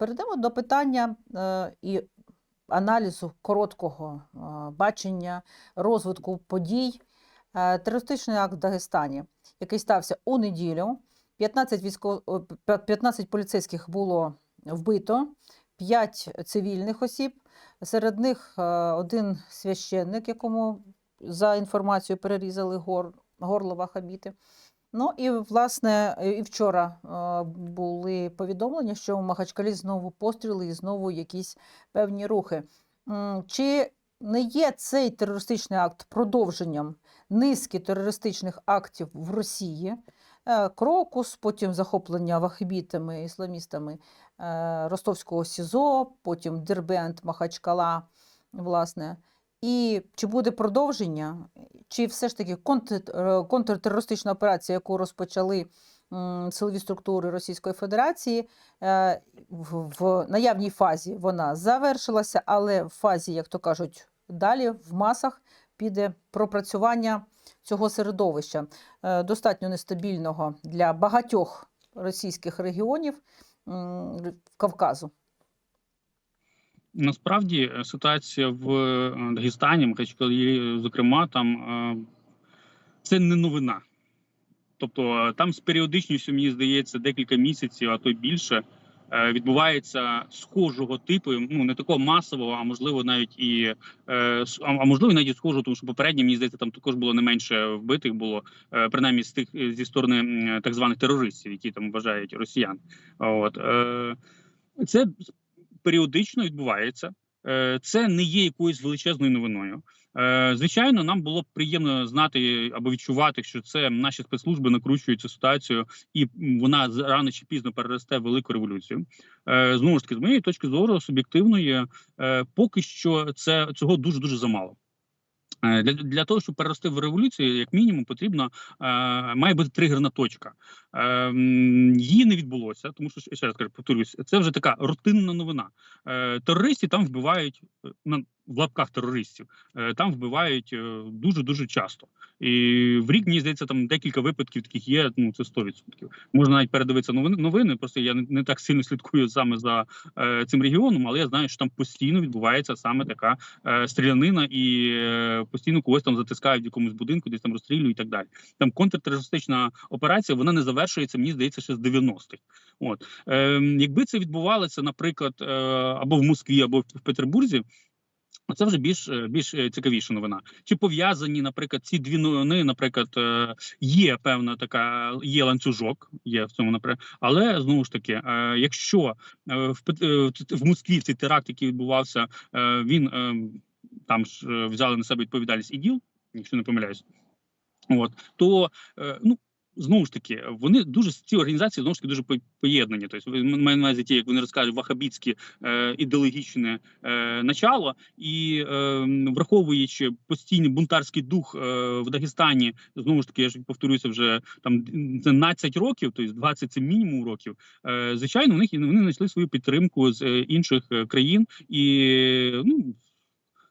Перейдемо до питання е, і аналізу короткого е, бачення розвитку подій. Е, Терористичний акт в Дагестані, який стався у неділю. 15, військов... 15 поліцейських було вбито, 5 цивільних осіб. Серед них один священник, якому за інформацією перерізали гор... горло вахабіти. Ну і власне і вчора е, були повідомлення, що в Махачкалі знову постріли і знову якісь певні рухи. Чи не є цей терористичний акт продовженням низки терористичних актів в Росії? Е, Крокус, потім захоплення вахабітами, ісламістами е, Ростовського СІЗО, потім Дербент, Махачкала, власне. І чи буде продовження, чи все ж таки е, контртерористична операція, яку розпочали силові структури Російської Федерації, е, в, наявній фазі вона завершилася, але в фазі, як то кажуть, далі в масах піде пропрацювання цього середовища, е, достатньо нестабільного для багатьох російських регіонів Кавказу. Насправді е, ситуація в е, Дагестані, Махачкалі, зокрема, там е, це не новина. Тобто там з періодичністю, мені здається, декілька місяців, а то й більше, відбувається схожого типу, ну не такого масового, а можливо навіть і а можливо навіть схожого, тому що попередньо, мені здається, там також було не менше вбитих було, принаймні з тих зі сторони так званих терористів, які там вважають росіян. От це періодично відбувається. Е, Це не є якоюсь величезною новиною. Е, Звичайно, нам було б приємно знати або відчувати, що це наші спецслужби накручують цю ситуацію, і вона рано чи пізно переросте в велику революцію. Е, Знову ж таки, з моєї точки зору, суб'єктивної, поки що це цього дуже дуже замало. Е, Для, для того, щоб перерости в революцію, як мінімум, потрібно е, має бути тригерна точка. Е, її не відбулося, тому що ще раз кажу, повторюсь, це вже така рутинна новина. Е, терористів там вбивають е, на в лапках терористів. Е, там вбивають дуже дуже часто. І в рік мені здається, там декілька випадків таких є. Ну це 100%. Можна навіть передивитися новини. новини. Просто я не, так сильно слідкую саме за цим регіоном, але я знаю, що там постійно відбувається саме така стрілянина, і постійно когось там затискають в якомусь будинку, десь там розстрілюють і так далі. Там контртерористична операція, вона не завершується, мені здається, ще з 90-х. От е, якби це відбувалося, наприклад, або в Москві, або в Петербурзі. Це вже більш е, більш е, цікавіша новина. Чи пов'язані, наприклад, ці дві новини, наприклад, е, є певна така, є ланцюжок, є в цьому напрямку. Але знову ж таки, якщо в Москві цей теракт, який відбувався, він там ж взяли на себе відповідальність іділ, якщо не помиляюсь, от то ну. Знову ж таки, вони дуже ці організації знову ж таки дуже по- поєднані. Тобто, маю на увазі ті, як вони розкажуть, вахабітське е, ідеологічне е, начало, і е, враховуючи постійний бунтарський дух е, в Дагестані, знову ж таки, я ж повторюся, вже там 12 років, тобто 20 це мінімум років. Е, звичайно, в них вони знайшли свою підтримку з е, інших е, країн, і ну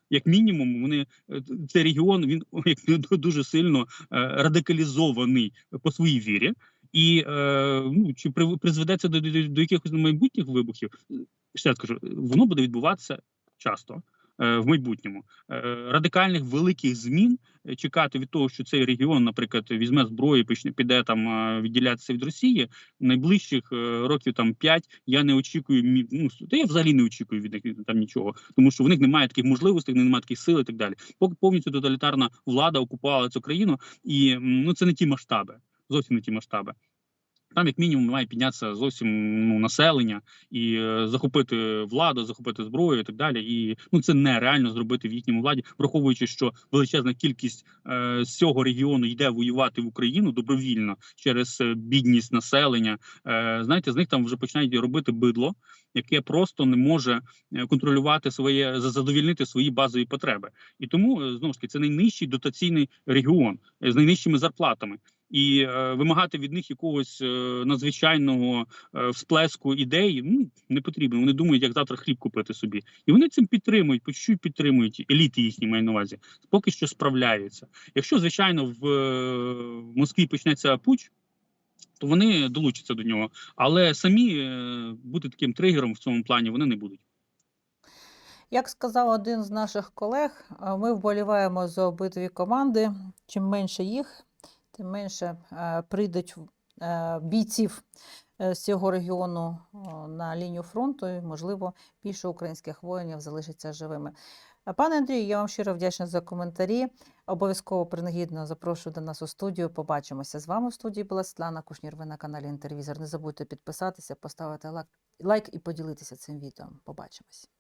як мінімум, вони е, цей регіон він як дуже сильно е, радикалізований по своїй вірі. І е, ну чи при- призведе до, до, до якихось майбутніх вибухів? Ще раз кажу, воно буде відбуватися часто е, в майбутньому. Радикальних великих змін чекати від того, що цей регіон, наприклад, візьме зброю, почне піде там е, відділятися від Росії. Найближчих е, років там 5 я не очікую. Ну та я взагалі не очікую від них там нічого, тому що в них немає таких можливостей, немає таких сил і так далі. Поки повністю тоталітарна влада окупувала цю країну, і ну це не ті масштаби, зовсім не ті масштаби. Там, як мінімум, має піднятися зовсім ну, населення і е, захопити владу, захопити зброю і так далі. І ну це нереально зробити в їхньому владі, враховуючи, що величезна кількість е, з цього регіону йде воювати в Україну добровільно через е, бідність населення. Е, знаєте, з них там вже починають робити бидло, яке просто не може е, контролювати своє за- задовільнити свої базові потреби. І тому е, знову ж таки це найнижчий дотаційний регіон з найнижчими зарплатами і е, вимагати від них якогось е, надзвичайного е, всплеску ідей ну не потрібно. Вони думають, як завтра хліб купити собі, і вони цим підтримують, по чуть підтримують еліти їхні маю на увазі. Поки що справляються. Якщо звичайно в, в Москві почнеться путь. то вони долучаться до нього. Але самі бути таким тригером в цьому плані вони не будуть. Як сказав один з наших колег, ми вболіваємо за обидві команди. Чим менше їх, тим менше е, прийдуть е, бійців е, з цього регіону на лінію фронту, і, можливо, більше українських воїнів залишаться живими. Пане Андрію, я вам щиро вдячна за коментарі. Обов'язково принагідно запрошую до нас у студію. Побачимося з вами в студії. Була Світлана Кушнір. На каналі Інтервізор. Не забудьте підписатися, поставити лайк і поділитися цим відео. Побачимось.